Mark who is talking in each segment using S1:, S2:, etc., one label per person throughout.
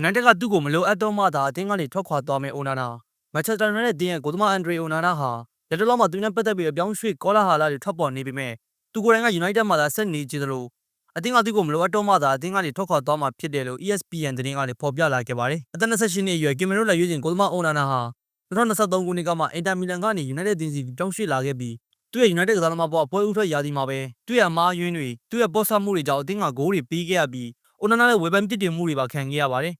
S1: United ကသူ့ကိုမလိုအပ်တော့မှသာအသင်းကနေထွက်ခွာသွားမယ်အိုနာနာမန်ချက်စတာယူနိုက်တက်တင်းရဲ့ကိုသမားအန်ဒရီအိုနာနာဟာလက်တလောမှာသူနဲ့ပတ်သက်ပြီးအပြောင်းရွှေ့ကောလာဟာလာတွေထွက်ပေါ်နေပေမဲ့သူကိုယ်တိုင်က United မှာသာဆက်နေကြသလိုအသင်းကသူ့ကိုမလိုအပ်တော့မှသာအသင်းကနေထွက်ခွာသွားမှာဖြစ်တယ်လို့ ESPN သတင်းကနေဖော်ပြလာခဲ့ပါတယ်အသက်28နှစ်အရွယ်ကင်မရိုလက်ရွေးချင်ကိုသမားအိုနာနာဟာ2023ခုနှစ်ကမှအင်တာမီလန်ကနေ United တင်းစီပြောင်းရွှေ့လာခဲ့ပြီးသူ့ရဲ့ United ကစားသမားပေါ်အပွဲဥထွက်ရာသီမှာပဲသူ့ရဲ့အမားယွင်းတွေသူ့ရဲ့ပေါ်ဆမှုတွေကြောင့်အသင်းကဂိုးတွေပြီးခဲ့ရပြီးအိုနာနာရဲ့ဝေဖန်ပြစ်တင်မှုတွေပါခံခဲ့ရပါတယ်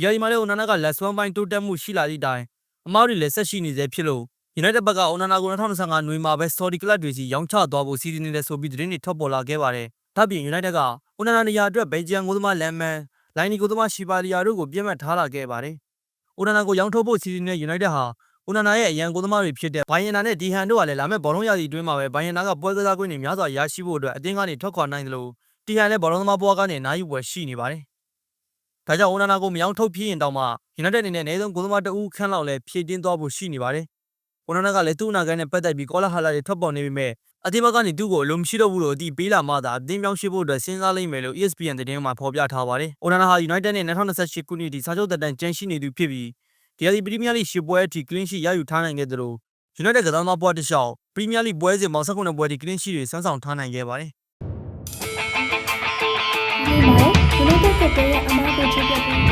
S1: ဒီအဒီမှာလည်းအိုနာနာကလက်စွမ်းပိုင်းတိုးတက်မှုရှိလာသည့်တိုင်အမားတွေလည်းဆက်ရှိနေသေးဖြစ်လို့ United ဘက်ကအိုနာနာကို2025နွေမှာပဲ Saudi Club တွေစီရောင်းချသွားဖို့စီစဉ်နေတယ်ဆိုပြီးသတင်းတွေထွက်ပေါ်လာခဲ့ပါတယ်။ဒါ့အပြင် United ကအိုနာနာနေရာအတွက်ဘယ်ဂျီယန်ကိုသမားလမ်မန်လိုင်းနီကိုသမားရှီပါလီယာတို့ကိုပြတ်မှတ်ထားလာခဲ့ပါတယ်။အိုနာနာကိုရောင်းထုတ်ဖို့စီစဉ်တဲ့ United ဟာအိုနာနာရဲ့အရန်ကိုသမားတွေဖြစ်တဲ့ဘိုင်ယန်နာနဲ့ဒီဟန်တို့ကလည်းလာမယ့်ဘောလုံးရာသီအတွင်းမှာပဲဘိုင်ယန်နာကပွဲကစားခွင့်တွေများစွာရရှိဖို့အတွက်အသင်းကနေထွက်ခွာနိုင်တယ်လို့တီဟန်လည်းဘောလုံးသမားဘွားကနေအနားယူပွဲရှိနေပါတယ်။ ဒါကြောင့်အိုနာနာကိုမယောင်းထုတ်ဖြစ်ရင်တောင်မှ United အနေနဲ့အနည်းဆုံးကိုသမားတအူးခန်းလောက်လည်းဖြည့်တင်းသွားဖို့ရှိနေပါတယ်။ကိုနာနာကလည်းသူ့အနာဂတ်နဲ့ပတ်သက်ပြီးကောလာဟာလာတွေထွက်ပေါ်နေပေမဲ့အသင်းဘက်ကနေသူ့ကိုအလုံးမရှိတော့ဘူးလို့အတိပေးလာမှသာအသင်းပြောင်းရွှေ့ဖို့အတွက်စဉ်းစားလိမ့်မယ်လို့ ESPN သတင်းမှာဖော်ပြထားပါတယ်။အိုနာနာဟာ United နဲ့2028ခုနှစ်ထိစာချုပ်သက်တမ်းကျန်ရှိနေသူဖြစ်ပြီးဒီအသီးပရီးမီးယားလိရှစ်ပွဲအထိ clean sheet ရယူထားနိုင်ခဲ့သလို United ကစားသမားဘွားတစ်လျှောက်ပရီးမီးယားလိပွဲစဉ်ပေါင်း19ပွဲထိ clean sheet တွေစမ်းဆောင်ထားနိုင်ခဲ့ပါတယ်
S2: United ကတ